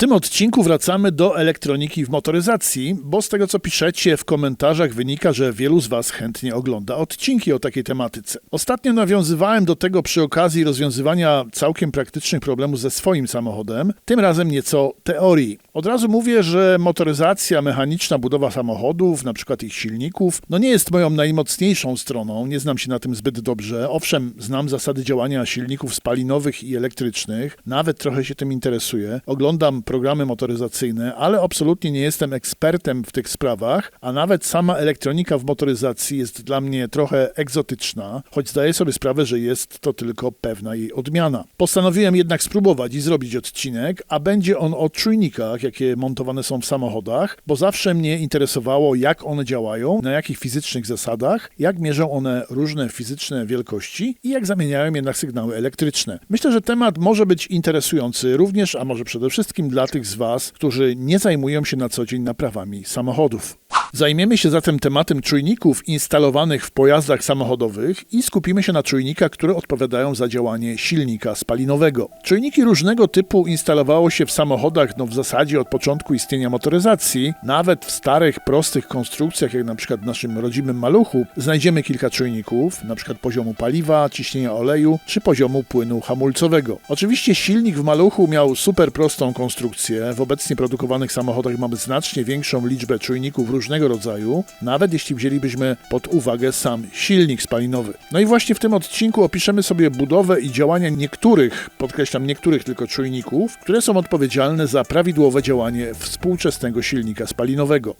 tym odcinku wracamy do elektroniki w motoryzacji, bo z tego co piszecie w komentarzach wynika, że wielu z Was chętnie ogląda odcinki o takiej tematyce. Ostatnio nawiązywałem do tego przy okazji rozwiązywania całkiem praktycznych problemów ze swoim samochodem, tym razem nieco teorii. Od razu mówię, że motoryzacja, mechaniczna budowa samochodów, na przykład ich silników, no nie jest moją najmocniejszą stroną, nie znam się na tym zbyt dobrze. Owszem, znam zasady działania silników spalinowych i elektrycznych, nawet trochę się tym interesuję. Oglądam programy motoryzacyjne, ale absolutnie nie jestem ekspertem w tych sprawach, a nawet sama elektronika w motoryzacji jest dla mnie trochę egzotyczna, choć zdaję sobie sprawę, że jest to tylko pewna jej odmiana. Postanowiłem jednak spróbować i zrobić odcinek, a będzie on o czujnikach, jakie montowane są w samochodach, bo zawsze mnie interesowało, jak one działają, na jakich fizycznych zasadach, jak mierzą one różne fizyczne wielkości i jak zamieniają je na sygnały elektryczne. Myślę, że temat może być interesujący również, a może przede wszystkim dla tych z Was, którzy nie zajmują się na co dzień naprawami samochodów. Zajmiemy się zatem tematem czujników instalowanych w pojazdach samochodowych i skupimy się na czujnikach, które odpowiadają za działanie silnika spalinowego. Czujniki różnego typu instalowało się w samochodach no w zasadzie od początku istnienia motoryzacji. Nawet w starych, prostych konstrukcjach, jak na przykład w naszym rodzimym maluchu, znajdziemy kilka czujników, na przykład poziomu paliwa, ciśnienia oleju czy poziomu płynu hamulcowego. Oczywiście silnik w maluchu miał super prostą konstrukcję. W obecnie produkowanych samochodach mamy znacznie większą liczbę czujników różnego rodzaju, nawet jeśli wzięlibyśmy pod uwagę sam silnik spalinowy. No i właśnie w tym odcinku opiszemy sobie budowę i działania niektórych, podkreślam niektórych tylko czujników, które są odpowiedzialne za prawidłowe działanie współczesnego silnika spalinowego.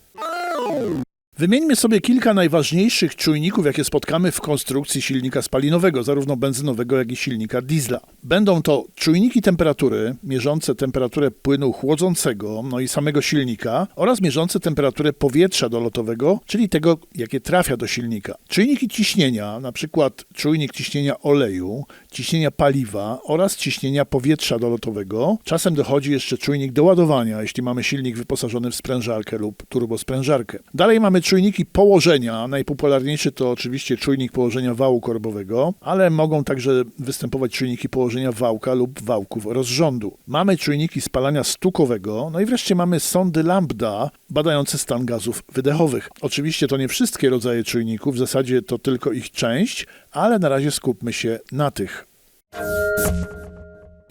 Wymieńmy sobie kilka najważniejszych czujników, jakie spotkamy w konstrukcji silnika spalinowego, zarówno benzynowego, jak i silnika diesla. Będą to czujniki temperatury, mierzące temperaturę płynu chłodzącego, no i samego silnika, oraz mierzące temperaturę powietrza dolotowego, czyli tego, jakie trafia do silnika. Czujniki ciśnienia, na przykład czujnik ciśnienia oleju, ciśnienia paliwa oraz ciśnienia powietrza dolotowego. Czasem dochodzi jeszcze czujnik doładowania, jeśli mamy silnik wyposażony w sprężarkę lub turbosprężarkę. Dalej mamy czujniki położenia. Najpopularniejszy to oczywiście czujnik położenia wału korbowego, ale mogą także występować czujniki położenia wałka lub wałków rozrządu. Mamy czujniki spalania stukowego, no i wreszcie mamy sondy lambda badające stan gazów wydechowych. Oczywiście to nie wszystkie rodzaje czujników, w zasadzie to tylko ich część, ale na razie skupmy się na tych.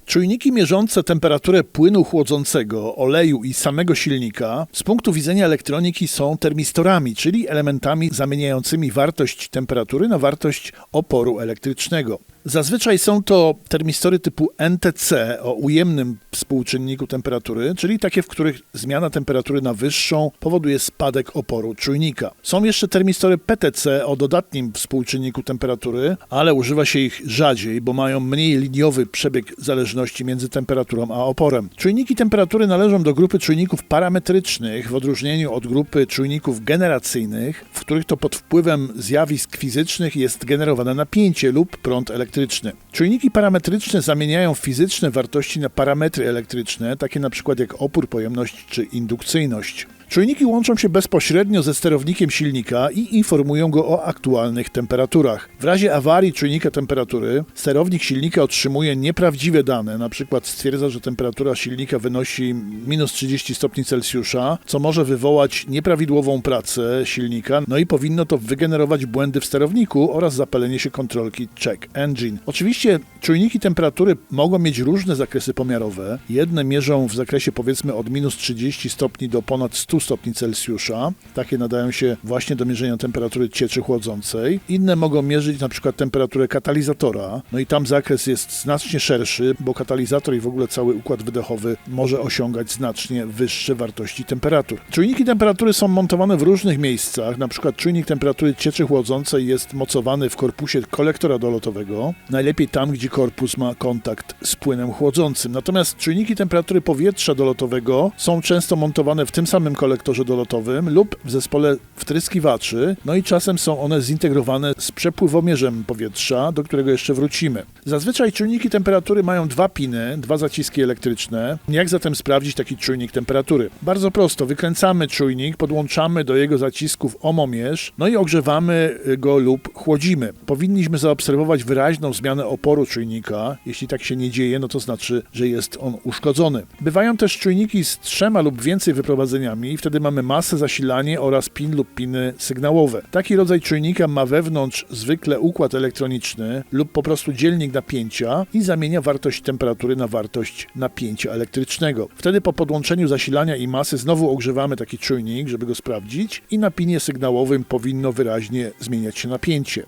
Czujniki mierzące temperaturę płynu chłodzącego, oleju i samego silnika z punktu widzenia elektroniki są termistorami, czyli elementami zamieniającymi wartość temperatury na wartość oporu elektrycznego. Zazwyczaj są to termistory typu NTC o ujemnym współczynniku temperatury, czyli takie, w których zmiana temperatury na wyższą powoduje spadek oporu czujnika. Są jeszcze termistory PTC o dodatnim współczynniku temperatury, ale używa się ich rzadziej, bo mają mniej liniowy przebieg zależności między temperaturą a oporem. Czujniki temperatury należą do grupy czujników parametrycznych w odróżnieniu od grupy czujników generacyjnych, w których to pod wpływem zjawisk fizycznych jest generowane napięcie lub prąd elektryczny elektryczny. Czujniki parametryczne zamieniają fizyczne wartości na parametry elektryczne, takie na przykład jak opór, pojemność czy indukcyjność. Czujniki łączą się bezpośrednio ze sterownikiem silnika i informują go o aktualnych temperaturach. W razie awarii czujnika temperatury sterownik silnika otrzymuje nieprawdziwe dane, przykład stwierdza, że temperatura silnika wynosi minus 30 stopni Celsjusza, co może wywołać nieprawidłową pracę silnika, no i powinno to wygenerować błędy w sterowniku oraz zapalenie się kontrolki check engine. Oczywiście czujniki temperatury mogą mieć różne zakresy pomiarowe. Jedne mierzą w zakresie powiedzmy od minus 30 stopni do ponad 100 stopni Celsjusza. Takie nadają się właśnie do mierzenia temperatury cieczy chłodzącej. Inne mogą mierzyć na przykład temperaturę katalizatora. No i tam zakres jest znacznie szerszy, bo katalizator i w ogóle cały układ wydechowy może osiągać znacznie wyższe wartości temperatur. Czujniki temperatury są montowane w różnych miejscach. Na przykład czujnik temperatury cieczy chłodzącej jest mocowany w korpusie kolektora dolotowego. Najlepiej tam, gdzie korpus ma kontakt z płynem chłodzącym. Natomiast czujniki temperatury powietrza dolotowego są często montowane w tym samym kolektorze kolektorze dolotowym lub w zespole wtryskiwaczy, no i czasem są one zintegrowane z przepływomierzem powietrza, do którego jeszcze wrócimy. Zazwyczaj czujniki temperatury mają dwa piny, dwa zaciski elektryczne. Jak zatem sprawdzić taki czujnik temperatury? Bardzo prosto, wykręcamy czujnik, podłączamy do jego zacisków omomierz, no i ogrzewamy go lub chłodzimy. Powinniśmy zaobserwować wyraźną zmianę oporu czujnika. Jeśli tak się nie dzieje, no to znaczy, że jest on uszkodzony. Bywają też czujniki z trzema lub więcej wyprowadzeniami, wtedy mamy masę, zasilanie oraz pin lub piny sygnałowe. Taki rodzaj czujnika ma wewnątrz zwykle układ elektroniczny lub po prostu dzielnik napięcia i zamienia wartość temperatury na wartość napięcia elektrycznego. Wtedy po podłączeniu zasilania i masy znowu ogrzewamy taki czujnik, żeby go sprawdzić i na pinie sygnałowym powinno wyraźnie zmieniać się napięcie.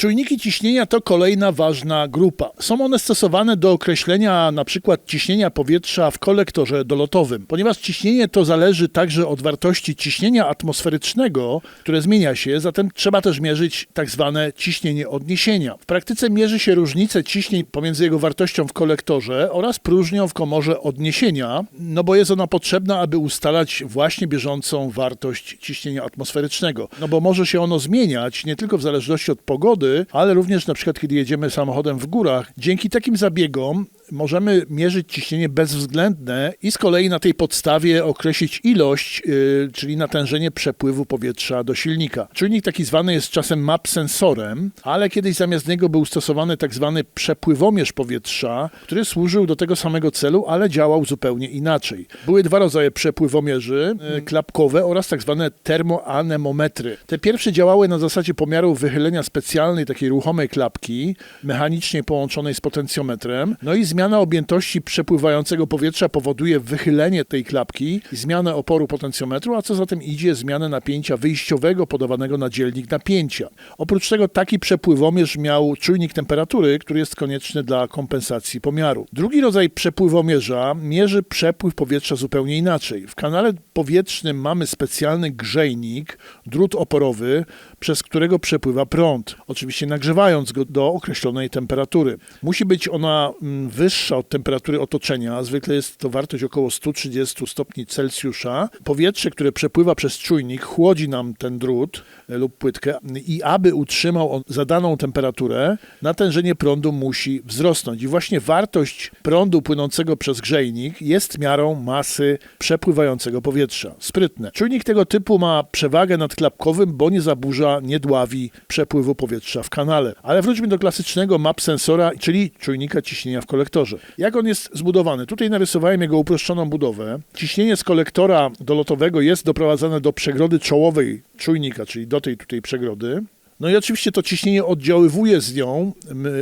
Czujniki ciśnienia to kolejna ważna grupa. Są one stosowane do określenia przykład ciśnienia powietrza w kolektorze dolotowym. Ponieważ ciśnienie to zależy także od wartości ciśnienia atmosferycznego, które zmienia się, zatem trzeba też mierzyć tak zwane ciśnienie odniesienia. W praktyce mierzy się różnicę ciśnień pomiędzy jego wartością w kolektorze oraz próżnią w komorze odniesienia, no bo jest ona potrzebna, aby ustalać właśnie bieżącą wartość ciśnienia atmosferycznego. No bo może się ono zmieniać nie tylko w zależności od pogody, ale również na przykład kiedy jedziemy samochodem w górach. Dzięki takim zabiegom możemy mierzyć ciśnienie bezwzględne i z kolei na tej podstawie określić ilość, yy, czyli natężenie przepływu powietrza do silnika. Czujnik taki zwany jest czasem map sensorem, ale kiedyś zamiast niego był stosowany tak zwany przepływomierz powietrza, który służył do tego samego celu, ale działał zupełnie inaczej. Były dwa rodzaje przepływomierzy, yy, klapkowe oraz tak zwane termoanemometry. Te pierwsze działały na zasadzie pomiaru wychylenia specjalnej takiej ruchomej klapki, mechanicznie połączonej z potencjometrem, no i zmiana objętości przepływającego powietrza powoduje wychylenie tej klapki zmianę oporu potencjometru, a co za tym idzie zmianę napięcia wyjściowego podawanego na dzielnik napięcia. Oprócz tego taki przepływomierz miał czujnik temperatury, który jest konieczny dla kompensacji pomiaru. Drugi rodzaj przepływomierza mierzy przepływ powietrza zupełnie inaczej. W kanale powietrznym mamy specjalny grzejnik, drut oporowy, przez którego przepływa prąd, oczywiście nagrzewając go do określonej temperatury. Musi być ona wyższa od temperatury otoczenia, zwykle jest to wartość około 130 stopni Celsjusza. Powietrze, które przepływa przez czujnik, chłodzi nam ten drut lub płytkę i aby utrzymał on zadaną temperaturę, natężenie prądu musi wzrosnąć. I właśnie wartość prądu płynącego przez grzejnik jest miarą masy przepływającego powietrza. Sprytne. Czujnik tego typu ma przewagę nad klapkowym, bo nie zaburza, nie dławi przepływu powietrza w kanale. Ale wróćmy do klasycznego map sensora, czyli czujnika ciśnienia w kolektorze. Jak on jest zbudowany? Tutaj narysowałem jego uproszczoną budowę. Ciśnienie z kolektora dolotowego jest doprowadzane do przegrody czołowej czujnika, czyli do tej tutaj przegrody. No i oczywiście to ciśnienie oddziaływuje z nią,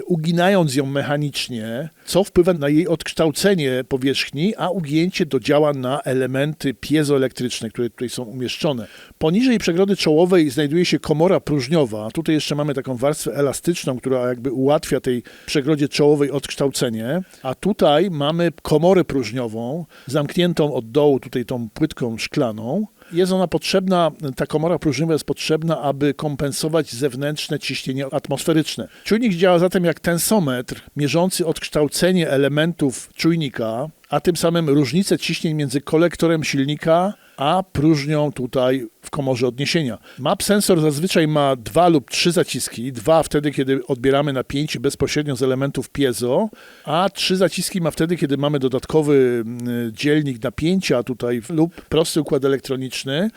uginając ją mechanicznie, co wpływa na jej odkształcenie powierzchni, a ugięcie to działa na elementy piezoelektryczne, które tutaj są umieszczone. Poniżej przegrody czołowej znajduje się komora próżniowa. Tutaj jeszcze mamy taką warstwę elastyczną, która jakby ułatwia tej przegrodzie czołowej odkształcenie, a tutaj mamy komorę próżniową, zamkniętą od dołu tutaj tą płytką szklaną. Jest ona potrzebna, ta komora próżniowa jest potrzebna, aby kompensować zewnętrzne ciśnienie atmosferyczne. Czujnik działa zatem jak tensometr mierzący odkształcenie elementów czujnika, a tym samym różnicę ciśnień między kolektorem silnika a próżnią tutaj w komorze odniesienia. Map sensor zazwyczaj ma dwa lub trzy zaciski. Dwa wtedy, kiedy odbieramy napięcie bezpośrednio z elementów piezo, a trzy zaciski ma wtedy, kiedy mamy dodatkowy dzielnik napięcia tutaj lub prosty układ elektroniczny.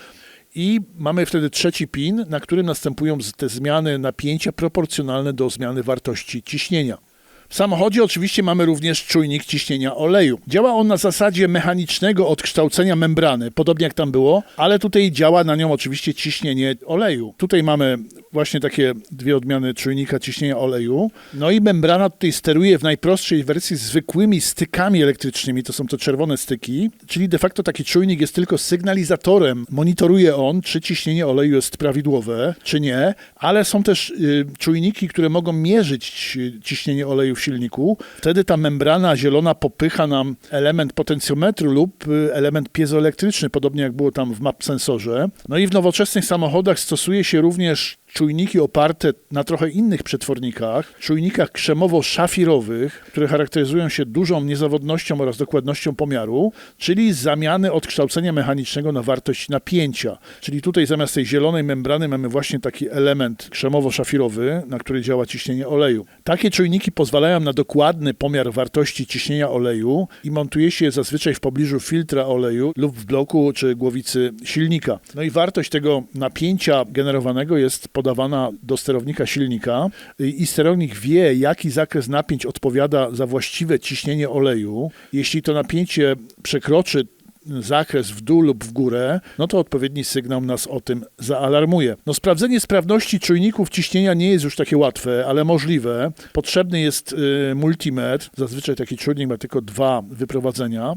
I mamy wtedy trzeci pin, na którym następują te zmiany napięcia proporcjonalne do zmiany wartości ciśnienia. W samochodzie oczywiście mamy również czujnik ciśnienia oleju. Działa on na zasadzie mechanicznego odkształcenia membrany, podobnie jak tam było, ale tutaj działa na nią oczywiście ciśnienie oleju. Tutaj mamy właśnie takie dwie odmiany czujnika ciśnienia oleju. No i membrana tutaj steruje w najprostszej wersji zwykłymi stykami elektrycznymi, to są to czerwone styki, czyli de facto taki czujnik jest tylko sygnalizatorem. Monitoruje on, czy ciśnienie oleju jest prawidłowe, czy nie, ale są też y, czujniki, które mogą mierzyć ciśnienie oleju w silniku. Wtedy ta membrana zielona popycha nam element potencjometru lub y, element piezoelektryczny, podobnie jak było tam w map sensorze. No i w nowoczesnych samochodach stosuje się również czujniki oparte na trochę innych przetwornikach, czujnikach krzemowo-szafirowych, które charakteryzują się dużą niezawodnością oraz dokładnością pomiaru, czyli zamiany odkształcenia mechanicznego na wartość napięcia. Czyli tutaj zamiast tej zielonej membrany mamy właśnie taki element krzemowo-szafirowy, na który działa ciśnienie oleju. Takie czujniki pozwalają na dokładny pomiar wartości ciśnienia oleju i montuje się je zazwyczaj w pobliżu filtra oleju lub w bloku czy głowicy silnika. No i wartość tego napięcia generowanego jest podawana do sterownika silnika i sterownik wie, jaki zakres napięć odpowiada za właściwe ciśnienie oleju. Jeśli to napięcie przekroczy zakres w dół lub w górę, no to odpowiedni sygnał nas o tym zaalarmuje. No sprawdzenie sprawności czujników ciśnienia nie jest już takie łatwe, ale możliwe. Potrzebny jest y, multimetr. Zazwyczaj taki czujnik ma tylko dwa wyprowadzenia.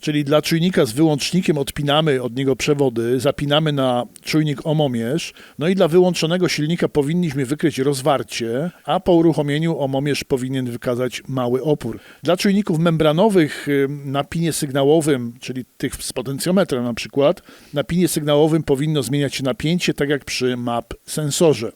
Czyli dla czujnika z wyłącznikiem odpinamy od niego przewody, zapinamy na czujnik omomierz, no i dla wyłączonego silnika powinniśmy wykryć rozwarcie, a po uruchomieniu omomierz powinien wykazać mały opór. Dla czujników membranowych na pinie sygnałowym, czyli tych z potencjometrem na przykład, na pinie sygnałowym powinno zmieniać się napięcie, tak jak przy MAP sensorze.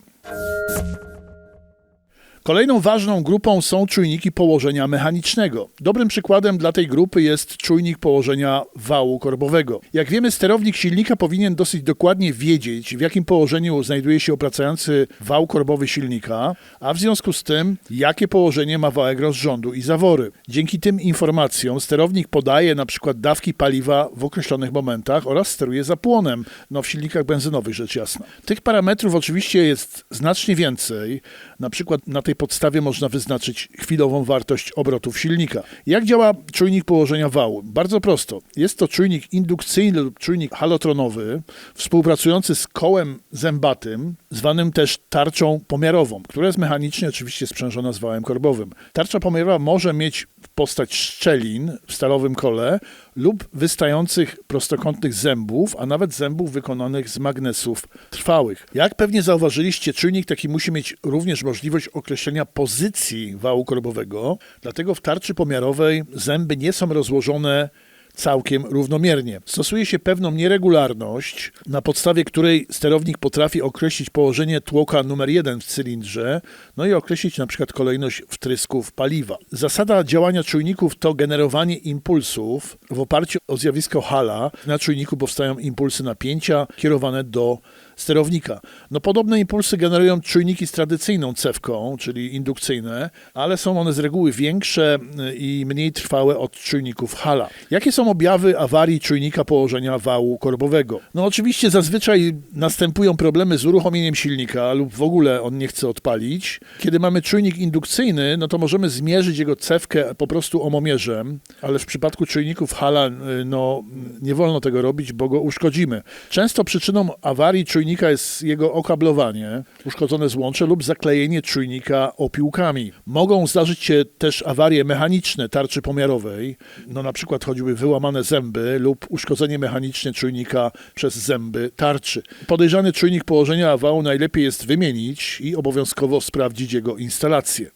Kolejną ważną grupą są czujniki położenia mechanicznego. Dobrym przykładem dla tej grupy jest czujnik położenia wału korbowego. Jak wiemy, sterownik silnika powinien dosyć dokładnie wiedzieć, w jakim położeniu znajduje się opracający wał korbowy silnika, a w związku z tym, jakie położenie ma wałek rozrządu i zawory. Dzięki tym informacjom sterownik podaje na przykład dawki paliwa w określonych momentach oraz steruje zapłonem, no w silnikach benzynowych rzecz jasna. Tych parametrów oczywiście jest znacznie więcej, na przykład na tej podstawie można wyznaczyć chwilową wartość obrotów silnika. Jak działa czujnik położenia wału? Bardzo prosto. Jest to czujnik indukcyjny lub czujnik halotronowy, współpracujący z kołem zębatym, zwanym też tarczą pomiarową, która jest mechanicznie oczywiście sprzężona z wałem korbowym. Tarcza pomiarowa może mieć postać szczelin w stalowym kole lub wystających prostokątnych zębów, a nawet zębów wykonanych z magnesów trwałych. Jak pewnie zauważyliście, czujnik taki musi mieć również możliwość określenia pozycji wału korbowego, dlatego w tarczy pomiarowej zęby nie są rozłożone całkiem równomiernie. Stosuje się pewną nieregularność, na podstawie której sterownik potrafi określić położenie tłoka numer jeden w cylindrze, no i określić na przykład kolejność wtrysków paliwa. Zasada działania czujników to generowanie impulsów w oparciu o zjawisko Hala. Na czujniku powstają impulsy napięcia kierowane do sterownika. No podobne impulsy generują czujniki z tradycyjną cewką, czyli indukcyjne, ale są one z reguły większe y, i mniej trwałe od czujników Hala. Jakie są objawy awarii czujnika położenia wału korbowego? No oczywiście zazwyczaj następują problemy z uruchomieniem silnika lub w ogóle on nie chce odpalić. Kiedy mamy czujnik indukcyjny, no to możemy zmierzyć jego cewkę po prostu omomierzem, ale w przypadku czujników Hala y, no nie wolno tego robić, bo go uszkodzimy. Często przyczyną awarii czujnika jest jego okablowanie, uszkodzone złącze lub zaklejenie czujnika opiłkami. Mogą zdarzyć się też awarie mechaniczne tarczy pomiarowej, no na przykład choćby wyłamane zęby lub uszkodzenie mechaniczne czujnika przez zęby tarczy. Podejrzany czujnik położenia wału najlepiej jest wymienić i obowiązkowo sprawdzić jego instalację.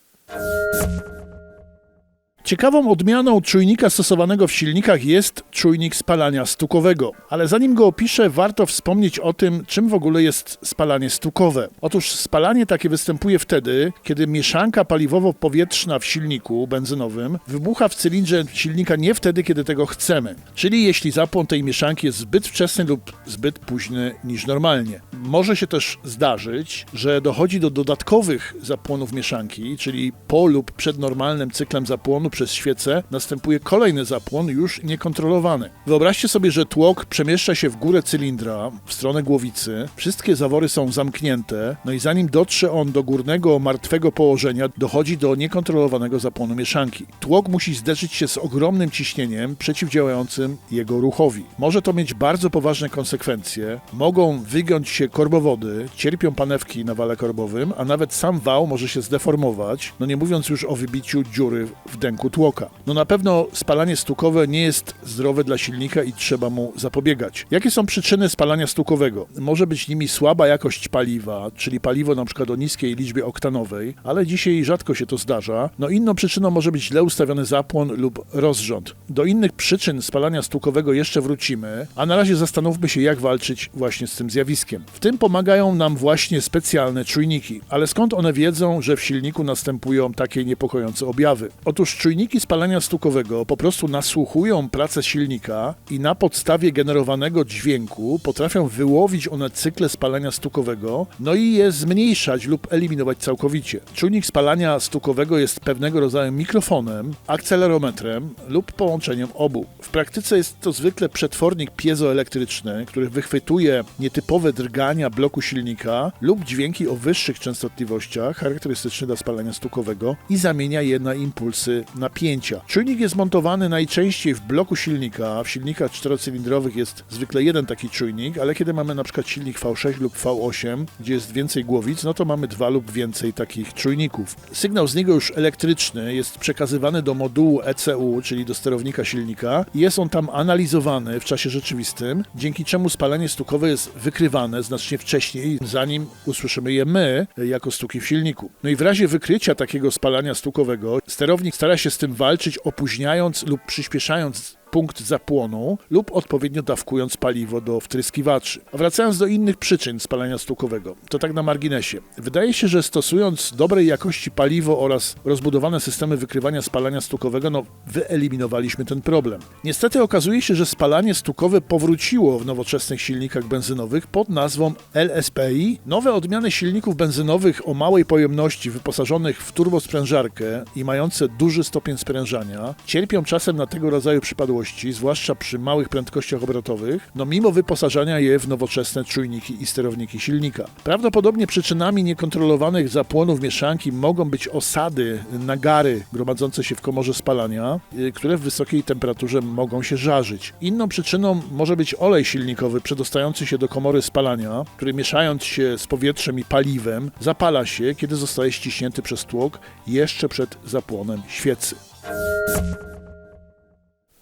Ciekawą odmianą czujnika stosowanego w silnikach jest czujnik spalania stukowego. Ale zanim go opiszę, warto wspomnieć o tym, czym w ogóle jest spalanie stukowe. Otóż spalanie takie występuje wtedy, kiedy mieszanka paliwowo-powietrzna w silniku benzynowym wybucha w cylindrze silnika nie wtedy, kiedy tego chcemy. Czyli jeśli zapłon tej mieszanki jest zbyt wczesny lub zbyt późny niż normalnie. Może się też zdarzyć, że dochodzi do dodatkowych zapłonów mieszanki, czyli po lub przed normalnym cyklem zapłonu przez świecę następuje kolejny zapłon już niekontrolowany. Wyobraźcie sobie, że tłok przemieszcza się w górę cylindra, w stronę głowicy, wszystkie zawory są zamknięte, no i zanim dotrze on do górnego martwego położenia, dochodzi do niekontrolowanego zapłonu mieszanki. Tłok musi zderzyć się z ogromnym ciśnieniem przeciwdziałającym jego ruchowi. Może to mieć bardzo poważne konsekwencje, mogą wygiąć się korbowody, cierpią panewki na wale korbowym, a nawet sam wał może się zdeformować, no nie mówiąc już o wybiciu dziury w dęku tłoka. No na pewno spalanie stukowe nie jest zdrowe dla silnika i trzeba mu zapobiegać. Jakie są przyczyny spalania stukowego? Może być nimi słaba jakość paliwa, czyli paliwo na przykład o niskiej liczbie oktanowej, ale dzisiaj rzadko się to zdarza. No inną przyczyną może być źle ustawiony zapłon lub rozrząd. Do innych przyczyn spalania stukowego jeszcze wrócimy, a na razie zastanówmy się jak walczyć właśnie z tym zjawiskiem. W tym pomagają nam właśnie specjalne czujniki. Ale skąd one wiedzą, że w silniku następują takie niepokojące objawy? Otóż czujniki spalania stukowego po prostu nasłuchują pracę silnika i na podstawie generowanego dźwięku potrafią wyłowić one cykle spalania stukowego, no i je zmniejszać lub eliminować całkowicie. Czujnik spalania stukowego jest pewnego rodzaju mikrofonem, akcelerometrem lub połączeniem obu. W praktyce jest to zwykle przetwornik piezoelektryczny, który wychwytuje nietypowe drgania bloku silnika lub dźwięki o wyższych częstotliwościach charakterystyczne dla spalania stukowego i zamienia je na impulsy napięcia. Czujnik jest montowany najczęściej w bloku silnika. W silnikach czterocylindrowych jest zwykle jeden taki czujnik, ale kiedy mamy na przykład silnik V6 lub V8, gdzie jest więcej głowic, no to mamy dwa lub więcej takich czujników. Sygnał z niego już elektryczny jest przekazywany do modułu ECU, czyli do sterownika silnika jest on tam analizowany w czasie rzeczywistym, dzięki czemu spalanie stukowe jest wykrywane znacznie wcześniej, zanim usłyszymy je my, jako stuki w silniku. No i w razie wykrycia takiego spalania stukowego, sterownik stara się z tym walczyć, opóźniając lub przyspieszając punkt zapłonu lub odpowiednio dawkując paliwo do wtryskiwaczy. A wracając do innych przyczyn spalania stukowego, to tak na marginesie. Wydaje się, że stosując dobrej jakości paliwo oraz rozbudowane systemy wykrywania spalania stukowego, no wyeliminowaliśmy ten problem. Niestety okazuje się, że spalanie stukowe powróciło w nowoczesnych silnikach benzynowych pod nazwą LSPI. Nowe odmiany silników benzynowych o małej pojemności, wyposażonych w turbosprężarkę i mające duży stopień sprężania, cierpią czasem na tego rodzaju przypadłości zwłaszcza przy małych prędkościach obrotowych, no mimo wyposażania je w nowoczesne czujniki i sterowniki silnika. Prawdopodobnie przyczynami niekontrolowanych zapłonów mieszanki mogą być osady, nagary gromadzące się w komorze spalania, y, które w wysokiej temperaturze mogą się żarzyć. Inną przyczyną może być olej silnikowy przedostający się do komory spalania, który mieszając się z powietrzem i paliwem zapala się, kiedy zostaje ściśnięty przez tłok jeszcze przed zapłonem świecy.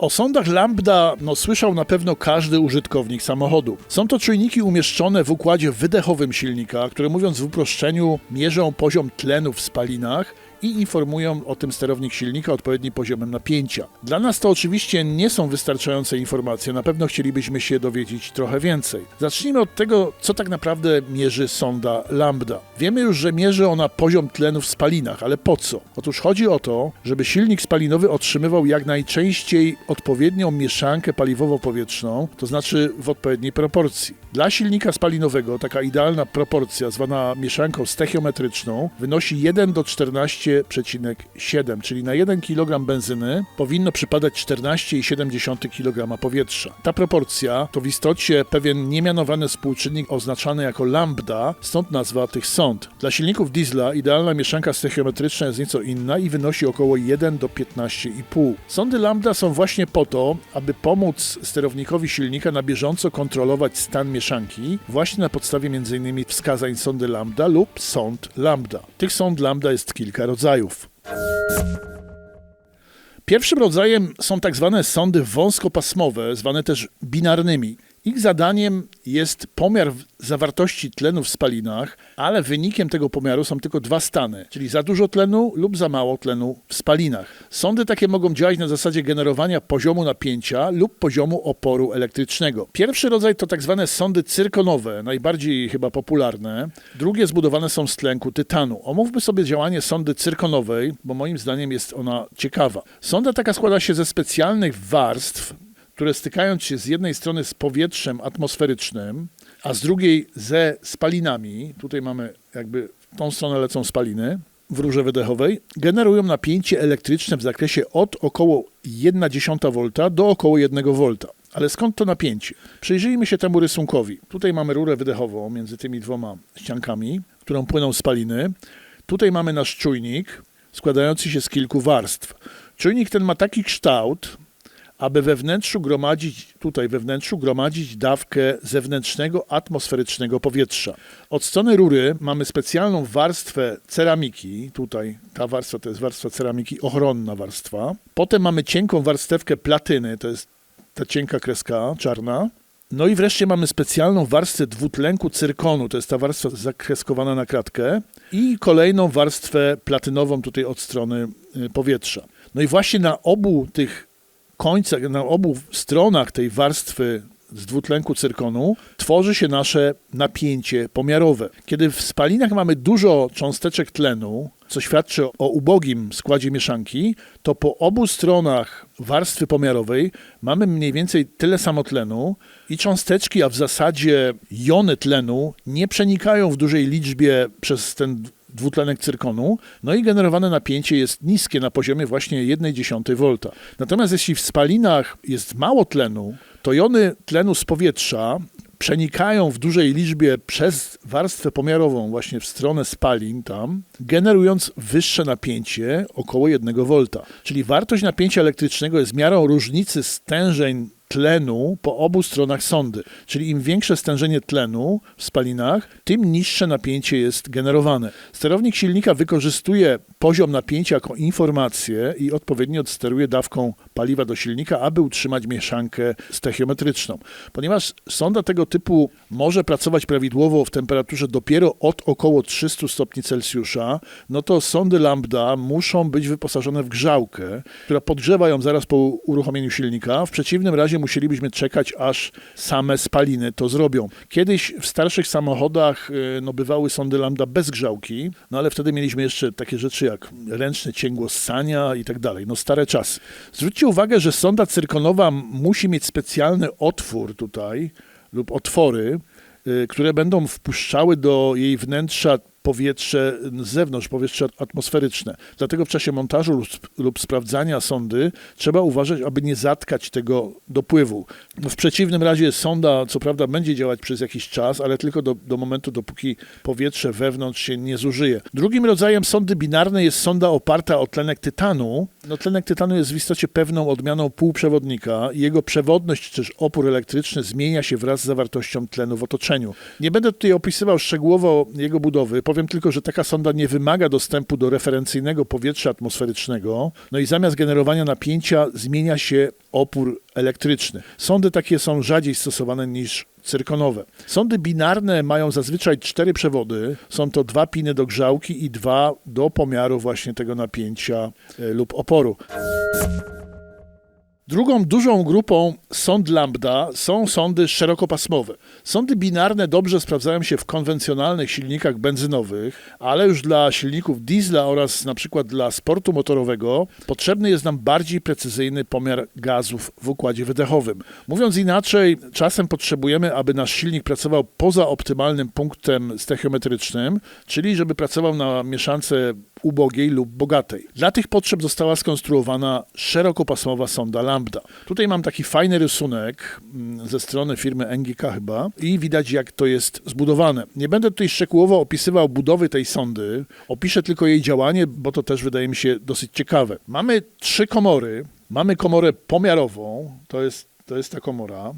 O sondach lambda no, słyszał na pewno każdy użytkownik samochodu. Są to czujniki umieszczone w układzie wydechowym silnika, które mówiąc w uproszczeniu mierzą poziom tlenu w spalinach i informują o tym sterownik silnika odpowiednim poziomem napięcia. Dla nas to oczywiście nie są wystarczające informacje, na pewno chcielibyśmy się dowiedzieć trochę więcej. Zacznijmy od tego, co tak naprawdę mierzy sonda lambda. Wiemy już, że mierzy ona poziom tlenu w spalinach, ale po co? Otóż chodzi o to, żeby silnik spalinowy otrzymywał jak najczęściej odpowiednią mieszankę paliwowo-powietrzną, to znaczy w odpowiedniej proporcji. Dla silnika spalinowego taka idealna proporcja, zwana mieszanką stechiometryczną, wynosi 1 do 14,7, czyli na 1 kg benzyny powinno przypadać 14,7 kg powietrza. Ta proporcja to w istocie pewien niemianowany współczynnik oznaczany jako lambda, stąd nazwa tych sąd. Dla silników diesla idealna mieszanka stechiometryczna jest nieco inna i wynosi około 1 do 15,5. Sądy lambda są właśnie po to, aby pomóc sterownikowi silnika na bieżąco kontrolować stan mieszanki, właśnie na podstawie m.in. wskazań sondy lambda lub sąd lambda. Tych sąd lambda jest kilka rodzajów. Pierwszym rodzajem są tak zwane sądy wąskopasmowe, zwane też binarnymi. Ich zadaniem jest pomiar zawartości tlenu w spalinach, ale wynikiem tego pomiaru są tylko dwa stany, czyli za dużo tlenu lub za mało tlenu w spalinach. Sądy takie mogą działać na zasadzie generowania poziomu napięcia lub poziomu oporu elektrycznego. Pierwszy rodzaj to tak zwane sądy cyrkonowe, najbardziej chyba popularne. Drugie zbudowane są z tlenku tytanu. Omówmy sobie działanie sondy cyrkonowej, bo moim zdaniem jest ona ciekawa. Sonda taka składa się ze specjalnych warstw, które stykając się z jednej strony z powietrzem atmosferycznym, a z drugiej ze spalinami, tutaj mamy jakby w tą stronę lecą spaliny, w rurze wydechowej, generują napięcie elektryczne w zakresie od około 1,1 V do około 1 V. Ale skąd to napięcie? Przyjrzyjmy się temu rysunkowi. Tutaj mamy rurę wydechową między tymi dwoma ściankami, którą płyną spaliny. Tutaj mamy nasz czujnik składający się z kilku warstw. Czujnik ten ma taki kształt, aby we wnętrzu gromadzić, tutaj we wnętrzu gromadzić dawkę zewnętrznego atmosferycznego powietrza. Od strony rury mamy specjalną warstwę ceramiki, tutaj ta warstwa to jest warstwa ceramiki, ochronna warstwa. Potem mamy cienką warstewkę platyny, to jest ta cienka kreska czarna. No i wreszcie mamy specjalną warstwę dwutlenku cyrkonu, to jest ta warstwa zakreskowana na kratkę i kolejną warstwę platynową tutaj od strony y, powietrza. No i właśnie na obu tych końcach, na obu stronach tej warstwy z dwutlenku cyrkonu tworzy się nasze napięcie pomiarowe. Kiedy w spalinach mamy dużo cząsteczek tlenu, co świadczy o ubogim składzie mieszanki, to po obu stronach warstwy pomiarowej mamy mniej więcej tyle samo tlenu i cząsteczki, a w zasadzie jony tlenu nie przenikają w dużej liczbie przez ten dwutlenek cyrkonu, no i generowane napięcie jest niskie na poziomie właśnie 1,1 V. Natomiast jeśli w spalinach jest mało tlenu, to jony tlenu z powietrza przenikają w dużej liczbie przez warstwę pomiarową właśnie w stronę spalin tam, generując wyższe napięcie około 1 V. Czyli wartość napięcia elektrycznego jest miarą różnicy stężeń tlenu po obu stronach sondy. Czyli im większe stężenie tlenu w spalinach, tym niższe napięcie jest generowane. Sterownik silnika wykorzystuje poziom napięcia jako informację i odpowiednio odsteruje dawką paliwa do silnika, aby utrzymać mieszankę stechiometryczną. Ponieważ sonda tego typu może pracować prawidłowo w temperaturze dopiero od około 300 stopni Celsjusza, no to sondy lambda muszą być wyposażone w grzałkę, która podgrzewa ją zaraz po uruchomieniu silnika. W przeciwnym razie musielibyśmy czekać, aż same spaliny to zrobią. Kiedyś w starszych samochodach y, no, bywały sondy lambda bez grzałki, no ale wtedy mieliśmy jeszcze takie rzeczy jak ręczne cięgło ssania i tak dalej. No stare czasy. Zwróćcie uwagę, że sonda cyrkonowa musi mieć specjalny otwór tutaj lub otwory, y, które będą wpuszczały do jej wnętrza powietrze z zewnątrz, powietrze atmosferyczne. Dlatego w czasie montażu lub, lub sprawdzania sondy trzeba uważać, aby nie zatkać tego dopływu. No w przeciwnym razie sonda, co prawda, będzie działać przez jakiś czas, ale tylko do, do momentu, dopóki powietrze wewnątrz się nie zużyje. Drugim rodzajem sondy binarnej jest sonda oparta o tlenek tytanu. No, tlenek tytanu jest w istocie pewną odmianą półprzewodnika jego przewodność czy opór elektryczny zmienia się wraz z zawartością tlenu w otoczeniu. Nie będę tutaj opisywał szczegółowo jego budowy. Powiem tylko, że taka sonda nie wymaga dostępu do referencyjnego powietrza atmosferycznego, no i zamiast generowania napięcia zmienia się opór elektryczny. Sondy takie są rzadziej stosowane niż cyrkonowe. Sondy binarne mają zazwyczaj cztery przewody. Są to dwa piny do grzałki i dwa do pomiaru właśnie tego napięcia e, lub oporu. Drugą dużą grupą sond lambda są sondy szerokopasmowe. Sondy binarne dobrze sprawdzają się w konwencjonalnych silnikach benzynowych, ale już dla silników diesla oraz na przykład dla sportu motorowego potrzebny jest nam bardziej precyzyjny pomiar gazów w układzie wydechowym. Mówiąc inaczej, czasem potrzebujemy, aby nasz silnik pracował poza optymalnym punktem stechiometrycznym, czyli żeby pracował na mieszance ubogiej lub bogatej. Dla tych potrzeb została skonstruowana szerokopasmowa sonda lambda. Tutaj mam taki fajny rysunek mm, ze strony firmy NGK chyba i widać jak to jest zbudowane. Nie będę tutaj szczegółowo opisywał budowy tej sondy, opiszę tylko jej działanie, bo to też wydaje mi się dosyć ciekawe. Mamy trzy komory. Mamy komorę pomiarową, to jest, to jest ta komora.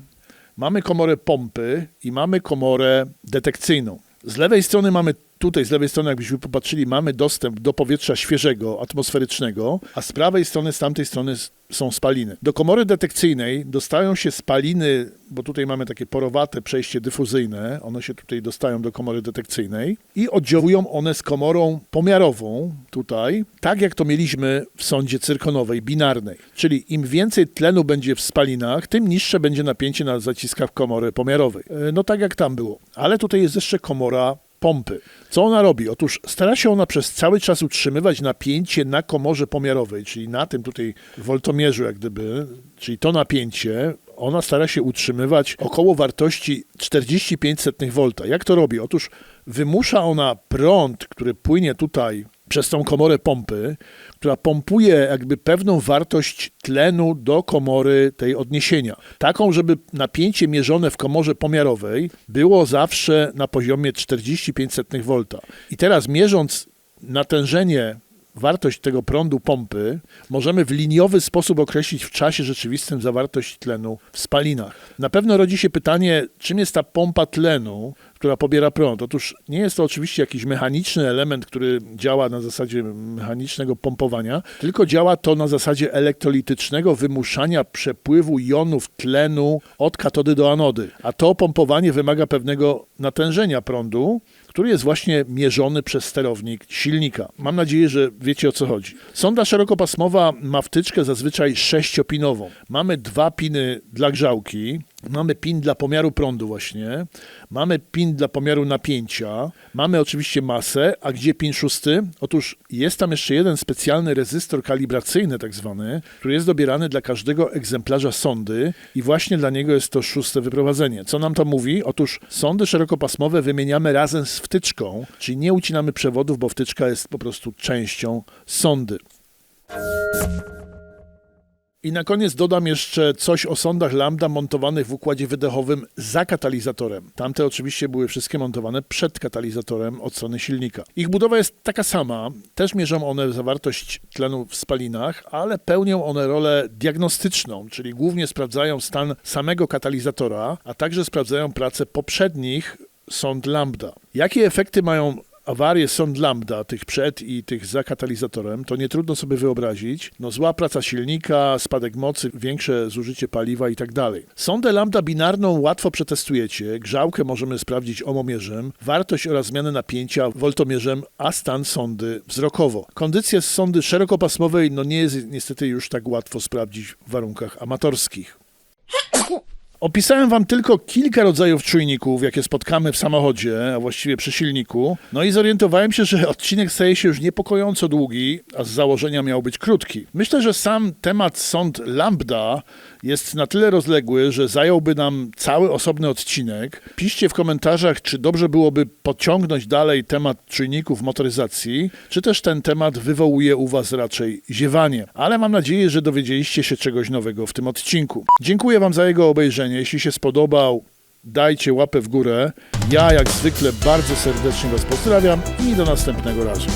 Mamy komorę pompy i mamy komorę detekcyjną. Z lewej strony mamy tutaj z lewej strony, jakbyśmy popatrzyli, mamy dostęp do powietrza świeżego, atmosferycznego, a z prawej strony, z tamtej strony są spaliny. Do komory detekcyjnej dostają się spaliny, bo tutaj mamy takie porowate przejście dyfuzyjne, one się tutaj dostają do komory detekcyjnej i oddziałują one z komorą pomiarową tutaj, tak jak to mieliśmy w sądzie cyrkonowej, binarnej. Czyli im więcej tlenu będzie w spalinach, tym niższe będzie napięcie na zaciskach komory pomiarowej. E, no tak jak tam było. Ale tutaj jest jeszcze komora pompy. Co ona robi? Otóż stara się ona przez cały czas utrzymywać napięcie na komorze pomiarowej, czyli na tym tutaj woltomierzu jak gdyby, czyli to napięcie ona stara się utrzymywać około wartości 45 V. Jak to robi? Otóż wymusza ona prąd, który płynie tutaj przez tą komorę pompy, która pompuje jakby pewną wartość tlenu do komory tej odniesienia. Taką, żeby napięcie mierzone w komorze pomiarowej było zawsze na poziomie 45 V. I teraz mierząc natężenie wartość tego prądu pompy możemy w liniowy sposób określić w czasie rzeczywistym zawartość tlenu w spalinach. Na pewno rodzi się pytanie, czym jest ta pompa tlenu, która pobiera prąd. Otóż nie jest to oczywiście jakiś mechaniczny element, który działa na zasadzie mechanicznego pompowania, tylko działa to na zasadzie elektrolitycznego wymuszania przepływu jonów tlenu od katody do anody. A to pompowanie wymaga pewnego natężenia prądu, który jest właśnie mierzony przez sterownik silnika. Mam nadzieję, że wiecie o co chodzi. Sonda szerokopasmowa ma wtyczkę zazwyczaj sześciopinową. Mamy dwa piny dla grzałki, mamy pin dla pomiaru prądu właśnie, mamy pin dla pomiaru napięcia, mamy oczywiście masę, a gdzie pin szósty? Otóż jest tam jeszcze jeden specjalny rezystor kalibracyjny tak zwany, który jest dobierany dla każdego egzemplarza sondy i właśnie dla niego jest to szóste wyprowadzenie. Co nam to mówi? Otóż sondy szerokopasmowe wymieniamy razem z wtyczką, czyli nie ucinamy przewodów, bo wtyczka jest po prostu częścią sondy. I na koniec dodam jeszcze coś o sondach lambda montowanych w układzie wydechowym za katalizatorem. Tamte oczywiście były wszystkie montowane przed katalizatorem od strony silnika. Ich budowa jest taka sama, też mierzą one zawartość tlenu w spalinach, ale pełnią one rolę diagnostyczną, czyli głównie sprawdzają stan samego katalizatora, a także sprawdzają pracę poprzednich sond lambda. Jakie efekty mają awarie sond lambda, tych przed i tych za katalizatorem, to nie trudno sobie wyobrazić. No zła praca silnika, spadek mocy, większe zużycie paliwa i tak dalej. Sondę lambda binarną łatwo przetestujecie. Grzałkę możemy sprawdzić omomierzem, wartość oraz zmianę napięcia woltomierzem, a stan sondy wzrokowo. Kondycję sondy szerokopasmowej no nie jest niestety już tak łatwo sprawdzić w warunkach amatorskich. Opisałem Wam tylko kilka rodzajów czujników, jakie spotkamy w samochodzie, a właściwie przy silniku. No i zorientowałem się, że odcinek staje się już niepokojąco długi, a z założenia miał być krótki. Myślę, że sam temat sąd lambda jest na tyle rozległy, że zająłby nam cały osobny odcinek. Piszcie w komentarzach, czy dobrze byłoby pociągnąć dalej temat czujników motoryzacji, czy też ten temat wywołuje u Was raczej ziewanie. Ale mam nadzieję, że dowiedzieliście się czegoś nowego w tym odcinku. Dziękuję Wam za jego obejrzenie. Jeśli się spodobał, dajcie łapę w górę. Ja jak zwykle bardzo serdecznie Was pozdrawiam i do następnego razu.